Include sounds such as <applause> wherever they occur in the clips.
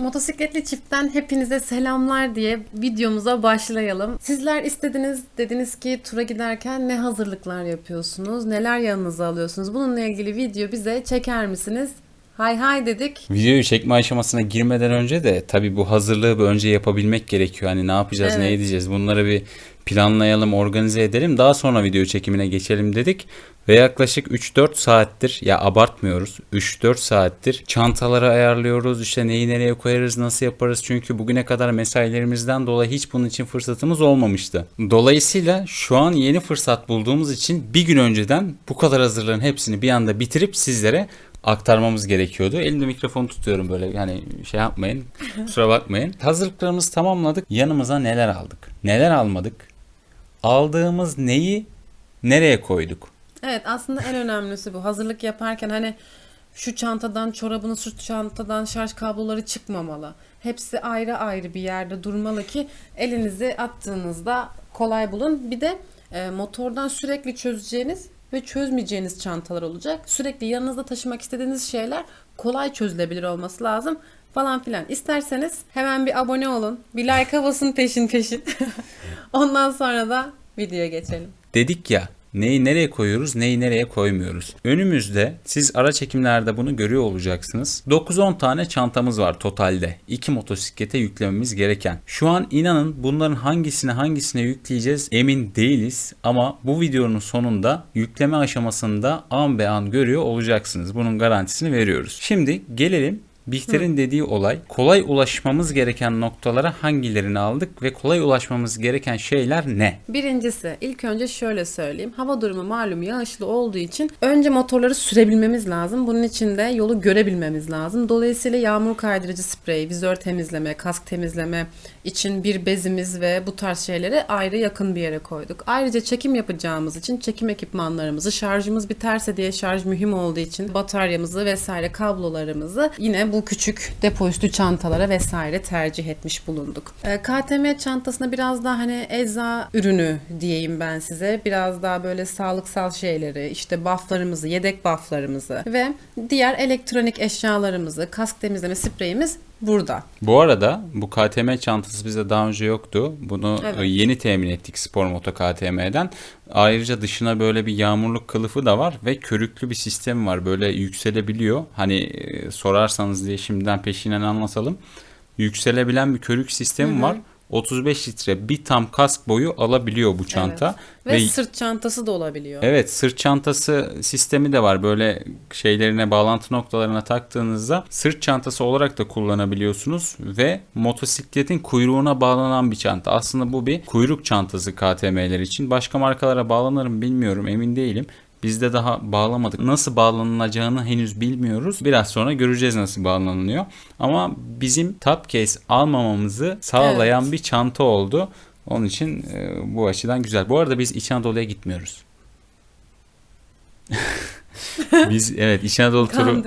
Motosikletli çiftten hepinize selamlar diye videomuza başlayalım. Sizler istediniz, dediniz ki tura giderken ne hazırlıklar yapıyorsunuz, neler yanınıza alıyorsunuz? Bununla ilgili video bize çeker misiniz? Hay hay dedik. Videoyu çekme aşamasına girmeden önce de tabii bu hazırlığı bir önce yapabilmek gerekiyor. Hani ne yapacağız, ne Evet. edeceğiz bunları bir planlayalım, organize edelim. Daha sonra video çekimine geçelim dedik. Ve yaklaşık 3-4 saattir ya abartmıyoruz 3-4 saattir çantaları ayarlıyoruz işte neyi nereye koyarız nasıl yaparız çünkü bugüne kadar mesailerimizden dolayı hiç bunun için fırsatımız olmamıştı. Dolayısıyla şu an yeni fırsat bulduğumuz için bir gün önceden bu kadar hazırlığın hepsini bir anda bitirip sizlere aktarmamız gerekiyordu. Elimde mikrofon tutuyorum böyle yani şey yapmayın kusura bakmayın. <laughs> Hazırlıklarımızı tamamladık. Yanımıza neler aldık? Neler almadık? Aldığımız neyi nereye koyduk? Evet aslında en önemlisi bu. Hazırlık yaparken hani şu çantadan çorabını şu çantadan şarj kabloları çıkmamalı. Hepsi ayrı ayrı bir yerde durmalı ki elinizi attığınızda kolay bulun. Bir de e, motordan sürekli çözeceğiniz ve çözmeyeceğiniz çantalar olacak. Sürekli yanınızda taşımak istediğiniz şeyler kolay çözülebilir olması lazım falan filan. İsterseniz hemen bir abone olun. Bir like basın peşin peşin. <laughs> Ondan sonra da videoya geçelim. Dedik ya neyi nereye koyuyoruz neyi nereye koymuyoruz. Önümüzde siz ara çekimlerde bunu görüyor olacaksınız. 9-10 tane çantamız var totalde. 2 motosiklete yüklememiz gereken. Şu an inanın bunların hangisine hangisine yükleyeceğiz emin değiliz. Ama bu videonun sonunda yükleme aşamasında an be an görüyor olacaksınız. Bunun garantisini veriyoruz. Şimdi gelelim Bihter'in dediği olay kolay ulaşmamız gereken noktalara hangilerini aldık ve kolay ulaşmamız gereken şeyler ne? Birincisi ilk önce şöyle söyleyeyim. Hava durumu malum yağışlı olduğu için önce motorları sürebilmemiz lazım. Bunun için de yolu görebilmemiz lazım. Dolayısıyla yağmur kaydırıcı sprey, vizör temizleme, kask temizleme için bir bezimiz ve bu tarz şeyleri ayrı yakın bir yere koyduk. Ayrıca çekim yapacağımız için çekim ekipmanlarımızı şarjımız biterse diye şarj mühim olduğu için bataryamızı vesaire kablolarımızı yine bu küçük depo üstü çantalara vesaire tercih etmiş bulunduk. Ee, KTM çantasına biraz daha hani ecza ürünü diyeyim ben size. Biraz daha böyle sağlıksal şeyleri, işte bufflarımızı, yedek bufflarımızı ve diğer elektronik eşyalarımızı, kask temizleme spreyimiz burada. Bu arada bu KTM çantası bize daha önce yoktu. Bunu Evet. e, yeni temin ettik Spor Moto KTM'den. Ayrıca dışına böyle bir yağmurluk kılıfı da var ve körüklü bir sistem var. Böyle yükselebiliyor. Hani e, sorarsanız diye şimdiden peşinden anlatalım. Yükselebilen bir körük sistemi var. 35 litre bir tam kask boyu alabiliyor bu çanta. Ve, sırt çantası da olabiliyor. Evet sırt çantası sistemi de var. Böyle şeylerine bağlantı noktalarına taktığınızda sırt çantası olarak da kullanabiliyorsunuz ve motosikletin kuyruğuna bağlanan bir çanta. Aslında bu bir kuyruk çantası KTM'ler için. Başka markalara bağlanır mı bilmiyorum emin değilim. Biz de daha bağlamadık. Nasıl bağlanılacağını henüz bilmiyoruz. Biraz sonra göreceğiz nasıl bağlanılıyor. Ama bizim top case almamamızı sağlayan Evet. bir çanta oldu. Onun için e, bu açıdan güzel. Bu arada biz İç Anadolu'ya gitmiyoruz. <laughs> biz evet İç Anadolu turu.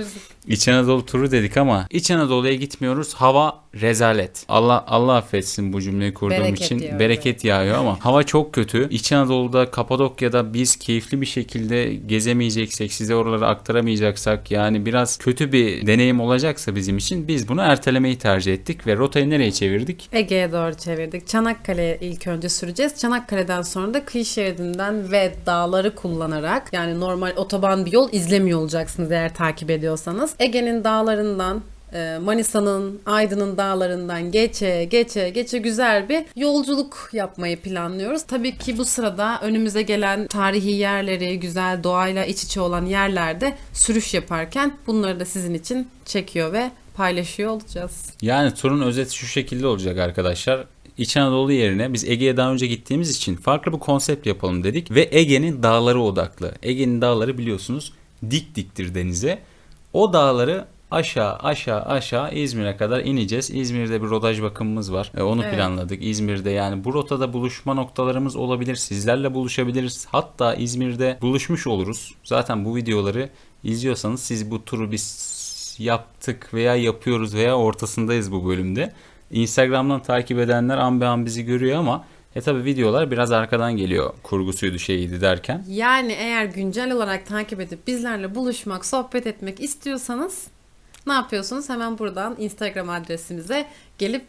İç Anadolu turu dedik ama İç Anadolu'ya gitmiyoruz. Hava rezalet. Allah Allah affetsin bu cümleyi kurduğum Bereket için. yağıyor. Bereket yağıyor ama hava çok kötü. İç Anadolu'da Kapadokya'da biz keyifli bir şekilde gezemeyeceksek, size oraları aktaramayacaksak yani biraz kötü bir deneyim olacaksa bizim için biz bunu ertelemeyi tercih ettik ve rotayı nereye çevirdik? Ege'ye doğru çevirdik. Çanakkale'ye ilk önce süreceğiz. Çanakkale'den sonra da kıyı şeridinden ve dağları kullanarak yani normal otoban bir yol izlemiyor olacaksınız eğer takip ediyorsanız. Ege'nin dağlarından Manisa'nın, Aydın'ın dağlarından geçe geçe geçe güzel bir yolculuk yapmayı planlıyoruz. Tabii ki bu sırada önümüze gelen tarihi yerleri, güzel doğayla iç içe olan yerlerde sürüş yaparken bunları da sizin için çekiyor ve paylaşıyor olacağız. Yani turun özeti şu şekilde olacak arkadaşlar. İç Anadolu yerine biz Ege'ye daha önce gittiğimiz için farklı bir konsept yapalım dedik ve Ege'nin dağları odaklı. Ege'nin dağları biliyorsunuz dik diktir denize. O dağları aşağı aşağı aşağı İzmir'e kadar ineceğiz. İzmir'de bir rodaj bakımımız var. E, onu Evet. planladık. İzmir'de yani bu rotada buluşma noktalarımız olabilir. Sizlerle buluşabiliriz. Hatta İzmir'de buluşmuş oluruz. Zaten bu videoları izliyorsanız siz bu turu biz yaptık veya yapıyoruz veya ortasındayız bu bölümde. Instagram'dan takip edenler an be an bizi görüyor ama e tabi videolar biraz arkadan geliyor kurgusuydu şeyiydi derken. Yani eğer güncel olarak takip edip bizlerle buluşmak, sohbet etmek istiyorsanız Ne yapıyorsunuz? Hemen buradan Instagram adresimize gelip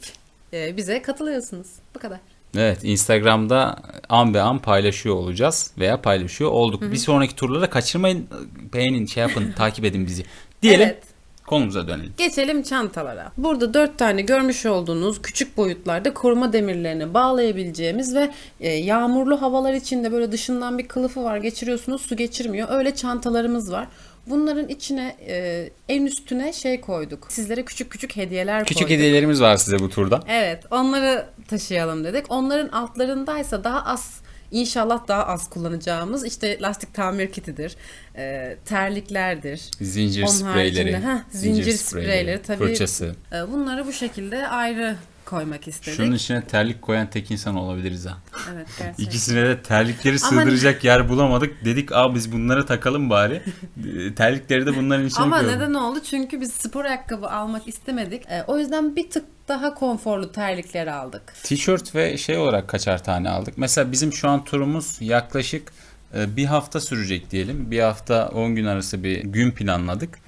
e, bize katılıyorsunuz. Bu kadar. Evet Instagram'da an be an paylaşıyor olacağız veya paylaşıyor olduk. Bir sonraki turlara kaçırmayın. Beğenin şey yapın <laughs> takip edin bizi. Diyelim Evet. konumuza dönelim. Geçelim çantalara. Burada dört tane görmüş olduğunuz küçük boyutlarda koruma demirlerini bağlayabileceğimiz ve e, yağmurlu havalar içinde böyle dışından bir kılıfı var geçiriyorsunuz su geçirmiyor. Öyle çantalarımız var. Bunların içine e, en üstüne şey koyduk. Sizlere küçük küçük hediyeler Küçük koyduk. hediyelerimiz var size bu turda. Evet, onları taşıyalım dedik. Onların altlarındaysa daha az İnşallah daha az kullanacağımız işte lastik tamir kitidir, e, terliklerdir. Zincir Onun spreyleri, haricinde, heh, zincir spreyleri, tabii. fırçası. E, bunları bu şekilde ayrı koymak istedik. Şunun içine terlik koyan tek insan olabiliriz ha. Evet <laughs> gerçekten. İkisine de terlikleri Ama- sığdıracak yer bulamadık. Dedik aa biz bunları takalım bari. <laughs> E, terlikleri de bunların içine Ama koyalım. neden oldu? Çünkü biz spor ayakkabı almak istemedik. E, o yüzden bir tık daha konforlu terlikleri aldık. Tişört ve şey olarak kaçar tane aldık. Mesela bizim şu an turumuz yaklaşık bir hafta sürecek diyelim. Bir hafta 10 gün arası bir gün planladık.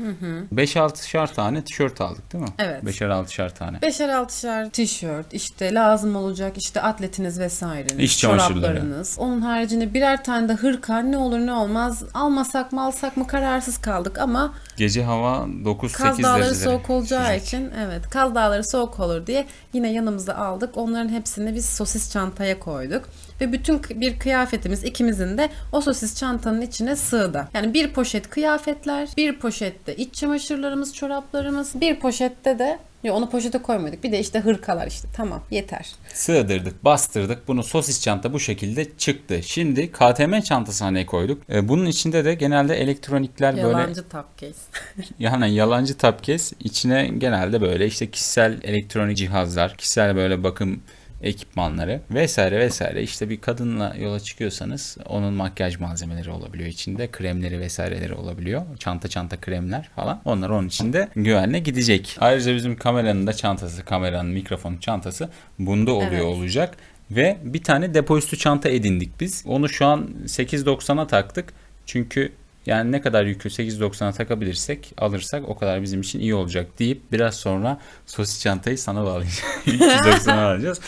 5-6'şar tane tişört aldık değil mi? Evet. 5'er 6'şar tane. Beşer altışar tişört, işte lazım olacak işte atletiniz vesaireniz, İş çoraplarınız. Onun haricinde birer tane de hırka ne olur ne olmaz almasak mı alsak mı kararsız kaldık ama Gece hava 9-8 Kaz Dağları soğuk olacağı sürecek. için evet Kaz Dağları soğuk olur diye yine yanımıza aldık. Onların hepsini biz sosis çantaya koyduk. Ve bütün bir kıyafetimiz ikimizin de o sosis çantanın içine sığdı. Yani bir poşet kıyafetler, bir poşette iç çamaşırlarımız, çoraplarımız, bir poşette de Yok onu poşete koymadık. Bir de işte hırkalar işte. Tamam yeter. Sığdırdık, bastırdık. Bunu sosis çanta bu şekilde çıktı. Şimdi KTM çantasına ne koyduk? E, bunun içinde de genelde elektronikler böyle Yalancı case. <laughs> Yani yalancı tapkes içine genelde böyle işte kişisel elektronik cihazlar, kişisel böyle bakım ekipmanları vesaire vesaire. İşte bir kadınla yola çıkıyorsanız onun makyaj malzemeleri olabiliyor içinde kremleri vesaireleri olabiliyor. Çanta çanta kremler falan. Onlar onun içinde güvenle gidecek. Ayrıca bizim kameranın da çantası kameranın mikrofon çantası bunda oluyor Evet. olacak. Ve bir tane depozito çanta edindik biz. Onu şu an 8.90'a taktık. Çünkü yani ne kadar yükü 8.90'a takabilirsek alırsak o kadar bizim için iyi olacak deyip biraz sonra sosis çantayı sana bağlayacağız. 390'a <laughs> alacağız.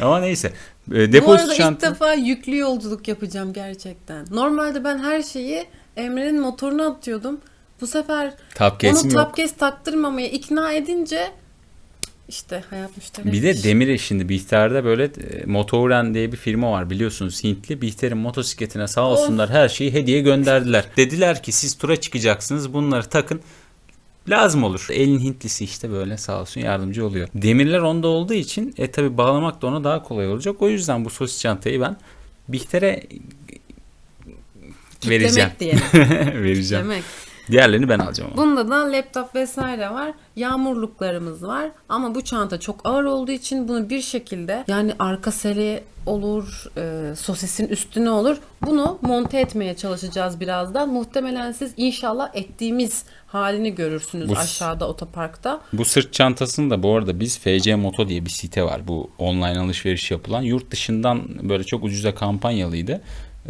Ama neyse. E, Bu arada depozito ilk çanta. defa yüklü yolculuk yapacağım gerçekten. Normalde ben her şeyi Emre'nin motoruna atıyordum. Bu sefer Top onu top case taktırmamaya ikna edince işte hayat müşterek. Bir de Demir şimdi Bihter'de böyle e, Motoren diye bir firma var biliyorsunuz Hintli. Bihter'in motosikletine sağ olsunlar her şeyi hediye gönderdiler. <laughs> Dediler ki siz tura çıkacaksınız bunları takın. Lazım olur. Elin Hintlisi işte böyle sağ olsun yardımcı oluyor. Demirler onda olduğu için e tabi bağlamak da ona daha kolay olacak. O yüzden bu sosis çantayı ben Bihter'e vereceğim. Demek diyelim. <laughs> vereceğim. Demek. Diğerlerini ben alacağım ama. Bunda da laptop vesaire var. Yağmurluklarımız var. Ama bu çanta çok ağır olduğu için bunu bir şekilde yani arka seri olur, e, sosisin üstüne olur. Bunu monte etmeye çalışacağız birazdan. Muhtemelen siz inşallah ettiğimiz halini görürsünüz Bu- aşağıda otoparkta. Bu sırt çantasını da bu arada biz FC Moto diye bir site var. Bu online alışveriş yapılan. Yurt dışından böyle çok ucuza kampanyalıydı.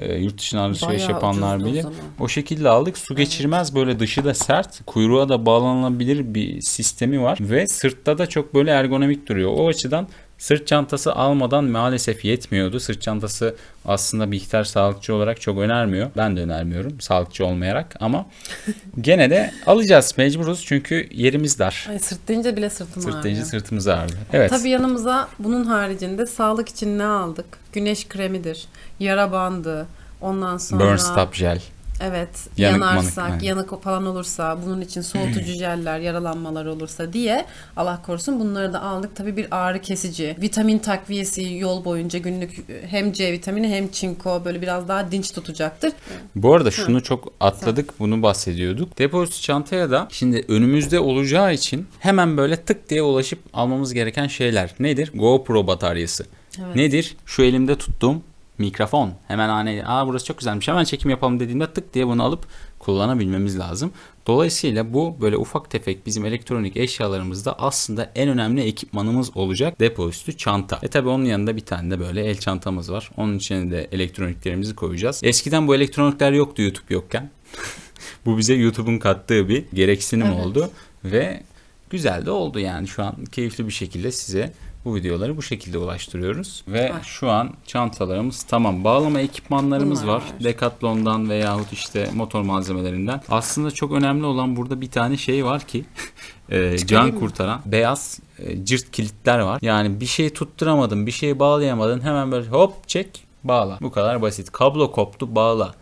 Ee, yurt dışına alışveriş Bayağı yapanlar ucuzdu o bilir. zaman. O şekilde aldık. Su geçirmez böyle dışı da sert. Kuyruğa da bağlanabilir bir sistemi var. Ve sırtta da çok böyle ergonomik duruyor. O açıdan sırt çantası almadan maalesef yetmiyordu. Sırt çantası aslında bir ihtiyaç sağlıkçı olarak çok önermiyor. Ben de önermiyorum sağlıkçı olmayarak ama <laughs> gene de alacağız mecburuz çünkü yerimiz dar. Ay, sırt deyince bile sırtım Sırt ağrıyor. deyince sırtımız ağrıyor. Evet. Tabii yanımıza bunun haricinde sağlık için ne aldık? Güneş kremidir, yara bandı, ondan sonra Burn Stop Gel. Evet Yanık manık, yanarsak, aynen. yanık falan olursa, bunun için soğutucu <clears throat> jeller, yaralanmalar olursa diye Allah korusun bunları da aldık. Tabii bir ağrı kesici, vitamin takviyesi yol boyunca günlük hem C vitamini hem çinko böyle biraz daha dinç tutacaktır. Bu arada şunu çok atladık. Bunu bahsediyorduk. Depozito çantaya da şimdi önümüzde olacağı için hemen böyle tık diye ulaşıp almamız gereken şeyler. Nedir? GoPro bataryası. Evet. Nedir? Şu elimde tuttuğum mikrofon. Hemen hani aa burası çok güzelmiş hemen çekim yapalım dediğimde tık diye bunu alıp kullanabilmemiz lazım. Dolayısıyla bu böyle ufak tefek bizim elektronik eşyalarımızda aslında en önemli ekipmanımız olacak depozito çanta. E tabi onun yanında bir tane de böyle el çantamız var. Onun içine de elektroniklerimizi koyacağız. Eskiden bu elektronikler yoktu YouTube yokken. <laughs> bu bize YouTube'un kattığı bir gereksinim Evet. oldu ve Güzel de oldu yani şu an keyifli bir şekilde size bu videoları bu şekilde ulaştırıyoruz. Ve Var. şu an çantalarımız tamam. Bağlama ekipmanlarımız Bunlar var. var. Decathlon'dan veyahut işte motor malzemelerinden. Aslında çok önemli olan burada bir tane şey var ki <laughs> e, can mı? kurtaran beyaz e, cırt kilitler var. Yani bir şey tutturamadın, bir şey bağlayamadın hemen böyle hop çek bağla. Bu kadar basit. Kablo koptu bağla.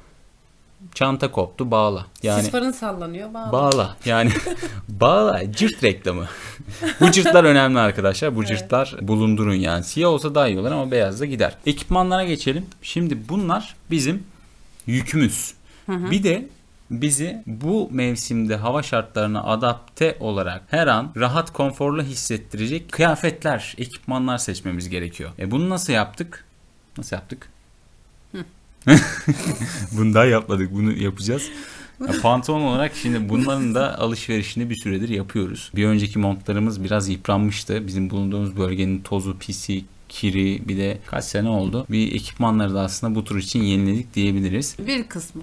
Çanta koptu bağla. Yani Sis farın sallanıyor. Bağla. Bağla. Yani <laughs> bağla. Cırt reklamı. Bu cırtlar önemli arkadaşlar. Bu cırtlar bulundurun yani. Siyah olsa daha iyi olur ama beyaz da gider. Ekipmanlara geçelim. Şimdi bunlar bizim yükümüz. Bir de bizi bu mevsimde hava şartlarına adapte olarak her an rahat konforlu hissettirecek kıyafetler, ekipmanlar seçmemiz gerekiyor. E bunu nasıl yaptık? Nasıl yaptık? <laughs> Bunu daha yapmadık. Bunu yapacağız. Ya, pantolon olarak şimdi bunların da alışverişini bir süredir yapıyoruz. Bir önceki montlarımız biraz yıpranmıştı. Bizim bulunduğumuz bölgenin tozu, pisi, kiri bir de kaç sene oldu. Bir ekipmanları da aslında bu tur için yeniledik diyebiliriz. Bir kısmı.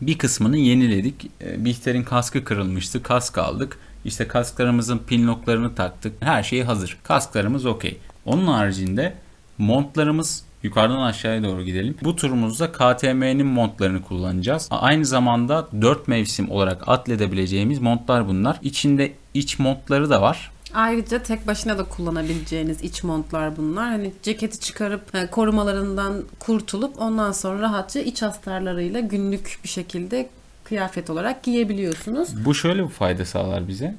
Bir kısmını yeniledik. E, Bihter'in kaskı kırılmıştı. Kask aldık. İşte kasklarımızın pinlocklarını taktık. Her şey hazır. Kasklarımız okey. Onun haricinde montlarımız yukarıdan aşağıya doğru gidelim. Bu turumuzda KTM'nin montlarını kullanacağız. Aynı zamanda 4 mevsim olarak atledebileceğimiz montlar bunlar. İçinde iç montları da var. Ayrıca tek başına da kullanabileceğiniz iç montlar bunlar. Hani ceketi çıkarıp e, korumalarından kurtulup ondan sonra rahatça iç astarlarıyla günlük bir şekilde kıyafet olarak giyebiliyorsunuz. Bu şöyle bir fayda sağlar bize.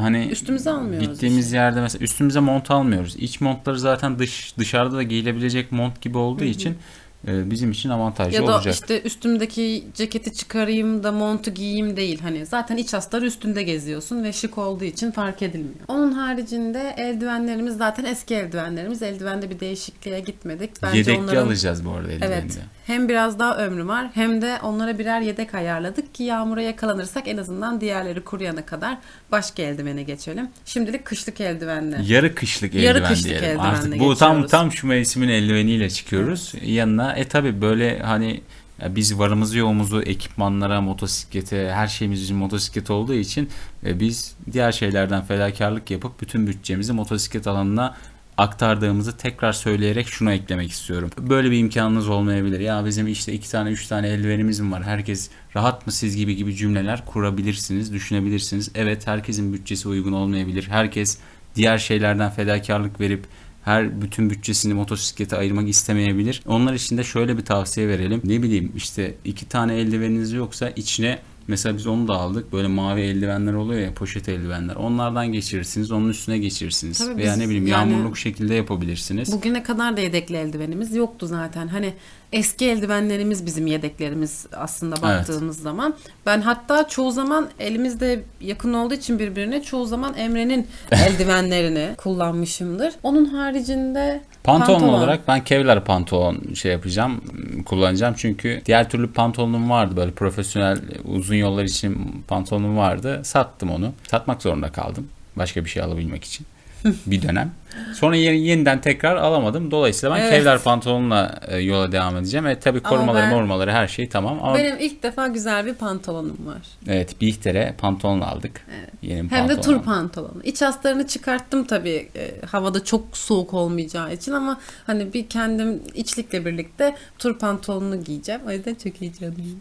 Hani Üstümüze almıyoruz Gittiğimiz işte. yerde mesela üstümüze mont almıyoruz. İç montları zaten dış dışarıda da giyilebilecek mont gibi olduğu için e, bizim için avantajlı Ya da olacak. işte üstümdeki ceketi çıkarayım da montu giyeyim değil. Hani zaten iç astar üstünde geziyorsun ve şık olduğu için fark edilmiyor. Onun haricinde eldivenlerimiz zaten eski eldivenlerimiz. Eldivende bir değişikliğe gitmedik. Bence Yedekli onların... alacağız bu arada eldiveni Evet. Hem biraz daha ömrü var hem de onlara birer yedek ayarladık ki yağmura yakalanırsak en azından diğerleri kuruyana kadar başka eldivene geçelim. Şimdilik kışlık eldivenle. Yarı kışlık Yarı eldiven kışlık diyelim. eldivenle Artık bu tam geçiyoruz. tam şu mevsimin eldiveniyle çıkıyoruz. Yanına e tabi böyle hani biz varımızı yoğumuzu ekipmanlara, motosiklete, her şeyimiz bizim motosiklet olduğu için e, biz diğer şeylerden fedakarlık yapıp bütün bütçemizi motosiklet alanına aktardığımızı tekrar söyleyerek şunu eklemek istiyorum. Böyle bir imkanınız olmayabilir. Ya bizim işte iki tane üç tane eldivenimiz mi var? Herkes rahat mı siz gibi gibi cümleler kurabilirsiniz, düşünebilirsiniz. Evet herkesin bütçesi uygun olmayabilir. Herkes diğer şeylerden fedakarlık verip her bütün bütçesini motosiklete ayırmak istemeyebilir. Onlar için de şöyle bir tavsiye verelim. Ne bileyim işte iki tane eldiveniniz yoksa içine mesela biz onu da aldık. Böyle mavi eldivenler oluyor ya poşet eldivenler. Onlardan geçirirsiniz. Onun üstüne geçirirsiniz. Tabii Veya biz ne bileyim yani- yağmurluk şekilde yapabilirsiniz. Bugüne kadar da yedekli eldivenimiz yoktu zaten. Hani eski eldivenlerimiz bizim yedeklerimiz aslında baktığımız zaman. Ben hatta çoğu zaman elimizde yakın olduğu için birbirine çoğu zaman Emre'nin <laughs> eldivenlerini kullanmışımdır. Onun haricinde Pantolon, olarak ben Kevlar pantolon şey yapacağım, kullanacağım. Çünkü diğer türlü pantolonum vardı. Böyle profesyonel uzun yollar için pantolonum vardı. Sattım onu. Satmak zorunda kaldım. Başka bir şey alabilmek için. <laughs> bir dönem. Sonra yeni- yeniden tekrar alamadım. Dolayısıyla ben Evet. Kevlar pantolonla e, yola devam edeceğim. E tabii Ama korumaları, ben- mormaları her şey tamam. Ama benim ilk defa güzel bir pantolonum var. evet Bihter'e pantolon aldık. Yeni bir Hem de pantolon tur aldık. pantolonu. İç astarını çıkarttım tabii e, havada çok soğuk olmayacağı için ama hani bir kendim içlikle birlikte tur pantolonunu giyeceğim. O yüzden çok heyecanlıyım.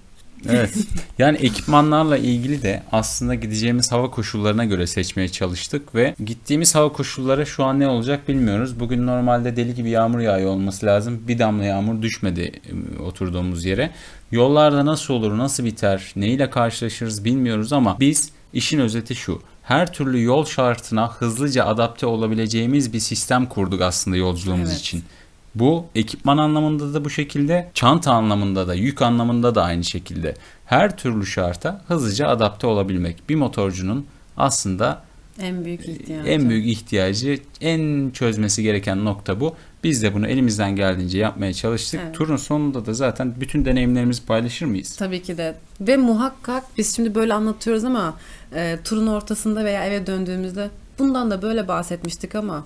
Evet. <laughs> Yani ekipmanlarla ilgili de aslında gideceğimiz hava koşullarına göre seçmeye çalıştık ve gittiğimiz hava koşulları şu an ne olacak bilmiyoruz. Bugün normalde deli gibi yağmur yağıyor olması lazım. Bir damla yağmur düşmedi e, oturduğumuz yere. Yollarda nasıl olur, nasıl biter, neyle karşılaşırız bilmiyoruz ama biz işin özeti şu. Her türlü yol şartına hızlıca adapte olabileceğimiz bir sistem kurduk aslında yolculuğumuz Evet. için. Bu ekipman anlamında da bu şekilde, çanta anlamında da, yük anlamında da aynı şekilde. Her türlü şarta hızlıca adapte olabilmek. Bir motorcunun aslında En büyük ihtiyacı. en büyük ihtiyacı, en çözmesi gereken nokta bu. Biz de bunu elimizden geldiğince yapmaya çalıştık. Evet. Turun sonunda da zaten bütün deneyimlerimizi paylaşır mıyız? Tabii ki de. Ve muhakkak biz şimdi böyle anlatıyoruz ama e, turun ortasında veya eve döndüğümüzde bundan da böyle bahsetmiştik ama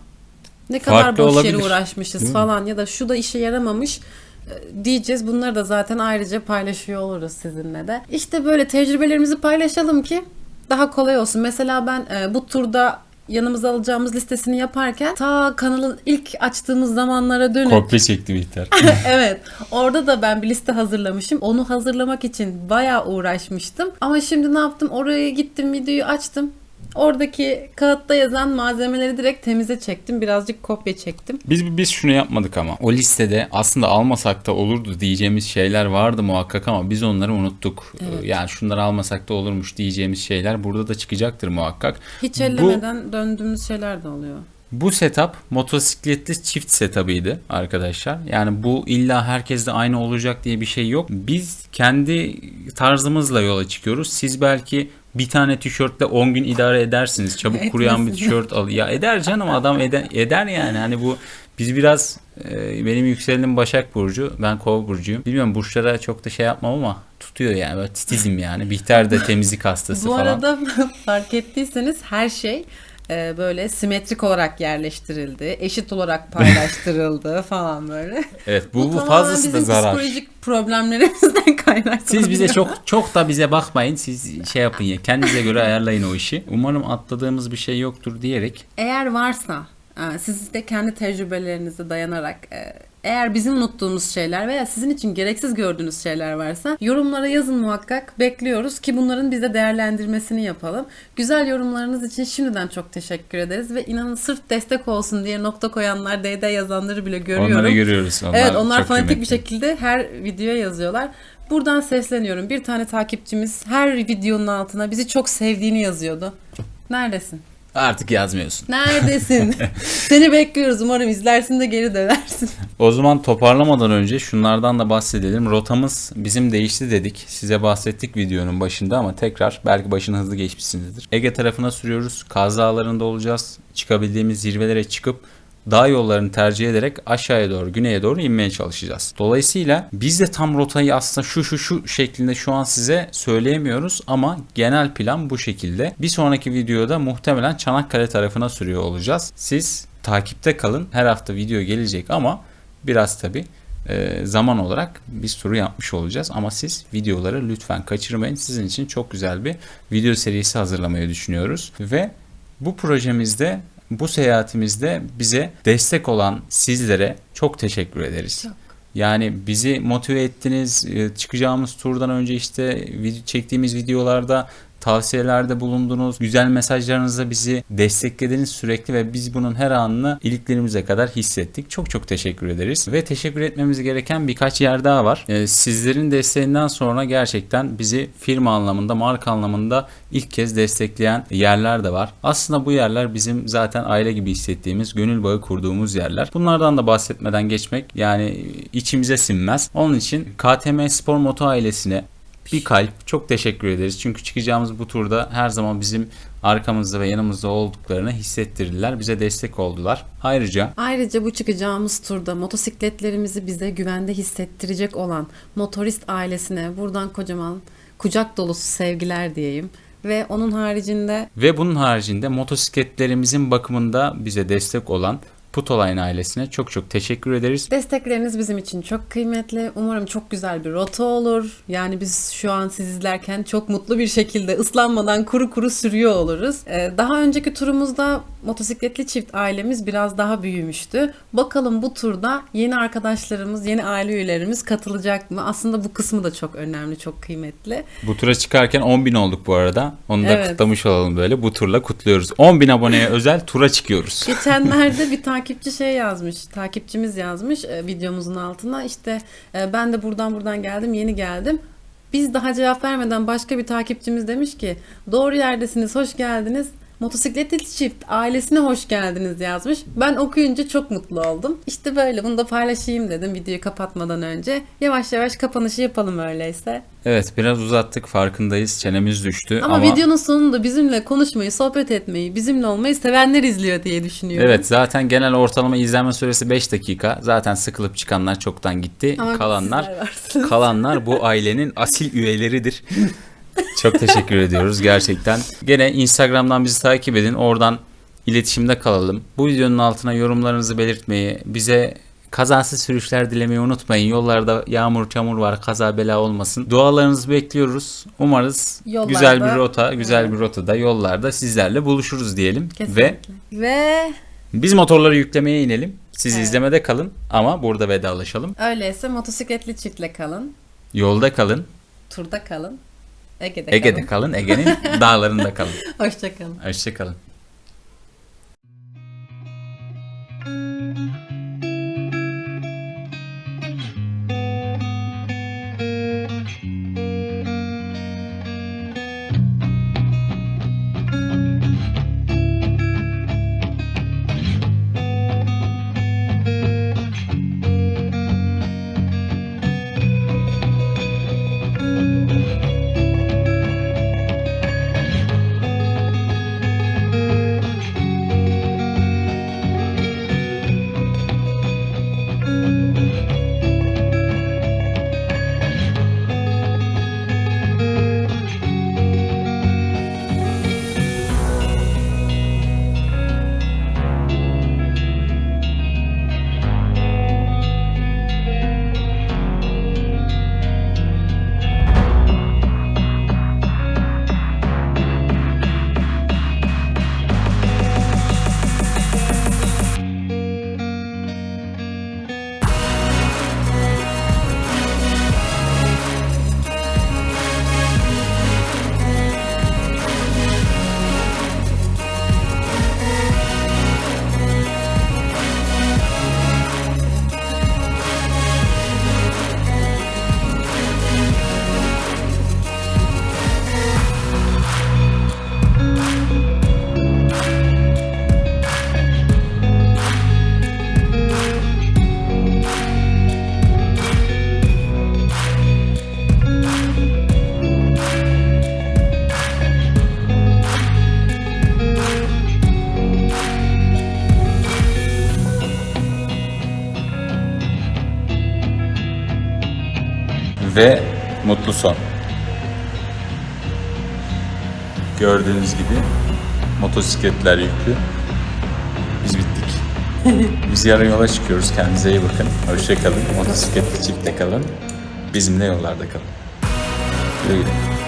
ne kadar Farklı boş olabilir. yere uğraşmışız Değil mi? falan ya da şu da işe yaramamış e, diyeceğiz. Bunları da zaten ayrıca paylaşıyor oluruz sizinle de. İşte böyle tecrübelerimizi paylaşalım ki daha kolay olsun. Mesela ben e, bu turda yanımıza alacağımız listesini yaparken ta kanalı ilk açtığımız zamanlara dönüp Kopya çekti Bihter. <laughs> evet. Orada da ben bir liste hazırlamışım. Onu hazırlamak için bayağı uğraşmıştım. Ama şimdi ne yaptım? Oraya gittim, videoyu açtım. Oradaki kağıtta yazan malzemeleri direkt temize çektim. Birazcık kopya çektim. Biz biz şunu yapmadık ama. O listede aslında almasak da olurdu diyeceğimiz şeyler vardı muhakkak ama biz onları unuttuk. Ee, Yani şunları almasak da olurmuş diyeceğimiz şeyler burada da çıkacaktır muhakkak. Hiç Bu- ellemeden döndüğümüz şeyler de oluyor. Bu setup motosikletli çift setup'ıydı arkadaşlar. Yani bu illa herkeste aynı olacak diye bir şey yok. Biz kendi tarzımızla yola çıkıyoruz. Siz belki bir tane tişörtle 10 gün idare edersiniz. Çabuk kuruyan bir Etmesin. tişört al. Ya eder canım adam eder, eder yani. Hani bu biz biraz e, benim yükselenim Başak Burcu. Ben Kova Burcu'yum. Bilmiyorum burçlara çok da şey yapmam ama tutuyor yani. Böyle titizim yani. Bihter de temizlik hastası Bu falan. arada <laughs> fark ettiyseniz her şey e, böyle simetrik olarak yerleştirildi. Eşit olarak paylaştırıldı <laughs> falan böyle. Evet bu, bu tamamen fazlası da bizim zarar. psikolojik problemlerimizden <laughs> kaynaklı. Siz bize çok çok da bize bakmayın. Siz şey yapın ya. Kendinize göre ayarlayın o işi. Umarım atladığımız bir şey yoktur diyerek. Eğer varsa e, siz de kendi tecrübelerinize dayanarak e, eğer bizim unuttuğumuz şeyler veya sizin için gereksiz gördüğünüz şeyler varsa yorumlara yazın muhakkak. Bekliyoruz ki bunların bize değerlendirmesini yapalım. Güzel yorumlarınız için şimdiden çok teşekkür ederiz ve inanın sırf destek olsun diye nokta koyanlar, DD yazanları bile görüyorum. Onları görüyoruz. Onlar evet onlar fanatik bir kıymetli. şekilde her videoya yazıyorlar. Buradan sesleniyorum. Bir tane takipçimiz her videonun altına bizi çok sevdiğini yazıyordu. Neredesin? Artık yazmıyorsun. Neredesin? <laughs> Seni bekliyoruz. Umarım izlersin de geri dönersin. O zaman toparlamadan önce şunlardan da bahsedelim. Rotamız bizim değişti dedik. Size bahsettik videonun başında ama tekrar belki başını hızlı geçmişsinizdir. Ege tarafına sürüyoruz. Kaz Dağları'nda olacağız. Çıkabildiğimiz zirvelere çıkıp dağ yollarını tercih ederek aşağıya doğru, güneye doğru inmeye çalışacağız. Dolayısıyla biz de tam rotayı aslında şu şu şu şeklinde şu an size söyleyemiyoruz ama genel plan bu şekilde. Bir sonraki videoda muhtemelen Çanakkale tarafına sürüyor olacağız. Siz takipte kalın. Her hafta video gelecek ama biraz tabi zaman olarak biz turu yapmış olacağız ama siz videoları lütfen kaçırmayın. Sizin için çok güzel bir video serisi hazırlamayı düşünüyoruz ve bu projemizde bu seyahatimizde bize destek olan sizlere çok teşekkür ederiz. Çok. Yani bizi motive ettiniz. Ee, Çıkacağımız turdan önce işte çektiğimiz videolarda tavsiyelerde bulundunuz. Güzel mesajlarınızla bizi desteklediniz sürekli ve biz bunun her anını iliklerimize kadar hissettik. Çok çok teşekkür ederiz. Ve teşekkür etmemiz gereken birkaç yer daha var. Ee, sizlerin desteğinden sonra gerçekten bizi firma anlamında, marka anlamında ilk kez destekleyen yerler de var. Aslında bu yerler bizim zaten aile gibi hissettiğimiz, gönül bağı kurduğumuz yerler. Bunlardan da bahsetmeden geçmek yani içimize sinmez. Onun için KTM Spor Moto ailesine bir kalp çok teşekkür ederiz. Çünkü çıkacağımız bu turda her zaman bizim arkamızda ve yanımızda olduklarını hissettirdiler. Bize destek oldular. Ayrıca Ayrıca bu çıkacağımız turda motosikletlerimizi bize güvende hissettirecek olan motorist ailesine buradan kocaman kucak dolusu sevgiler diyeyim. Ve onun haricinde ve bunun haricinde motosikletlerimizin bakımında bize destek olan Putoline ailesine çok çok teşekkür ederiz. Destekleriniz bizim için çok kıymetli. Umarım çok güzel bir rota olur. Yani biz şu an siz izlerken çok mutlu bir şekilde ıslanmadan kuru kuru sürüyor oluruz. Ee, daha önceki turumuzda motosikletli çift ailemiz biraz daha büyümüştü. Bakalım bu turda yeni arkadaşlarımız, yeni aile üyelerimiz katılacak mı? Aslında bu kısmı da çok önemli, çok kıymetli. Bu tura çıkarken 10.000 olduk bu arada. Onu da Evet. kutlamış olalım böyle. Bu turla kutluyoruz. 10.000 aboneye özel tura çıkıyoruz. Geçenlerde bir <laughs> takipçi şey yazmış, takipçimiz yazmış e, videomuzun altına işte e, ben de buradan buradan geldim, yeni geldim. Biz daha cevap vermeden başka bir takipçimiz demiş ki doğru yerdesiniz, hoş geldiniz. Motosikletli çift ailesine hoş geldiniz yazmış. Ben okuyunca çok mutlu oldum. İşte böyle bunu da paylaşayım dedim videoyu kapatmadan önce. Yavaş yavaş kapanışı yapalım öyleyse. Evet biraz uzattık farkındayız. Çenemiz düştü Ama, ama, videonun sonunda bizimle konuşmayı, sohbet etmeyi, bizimle olmayı sevenler izliyor diye düşünüyorum. Evet zaten genel ortalama izlenme süresi 5 dakika. Zaten sıkılıp çıkanlar çoktan gitti. Ama kalanlar kalanlar bu ailenin asil üyeleridir. <laughs> Çok teşekkür ediyoruz gerçekten. Gene Instagram'dan bizi takip edin. Oradan iletişimde kalalım. Bu videonun altına yorumlarınızı belirtmeyi, bize Kazasız sürüşler dilemeyi unutmayın. Yollarda yağmur çamur var. Kaza bela olmasın. Dualarınızı bekliyoruz. Umarız Yollarda- güzel bir rota, güzel bir rotada yollarda sizlerle buluşuruz diyelim. Ve Kesinlikle. Ve biz motorları yüklemeye inelim. Siz Evet. izlemede kalın ama burada vedalaşalım. öyleyse motosikletli çiftle kalın. Yolda kalın. Turda kalın. Ege'de, Ege'de kalın. kalın. Ege'nin dağlarında kalın. <laughs> Hoşçakalın. Hoşçakalın. Ve mutlu son. Gördüğünüz gibi motosikletler yüklü. Biz bittik. <laughs> Biz yarın yola çıkıyoruz. Kendinize iyi bakın. Hoşçakalın. Motosikletli çiftte kalın. Bizimle yollarda kalın. Güle güle.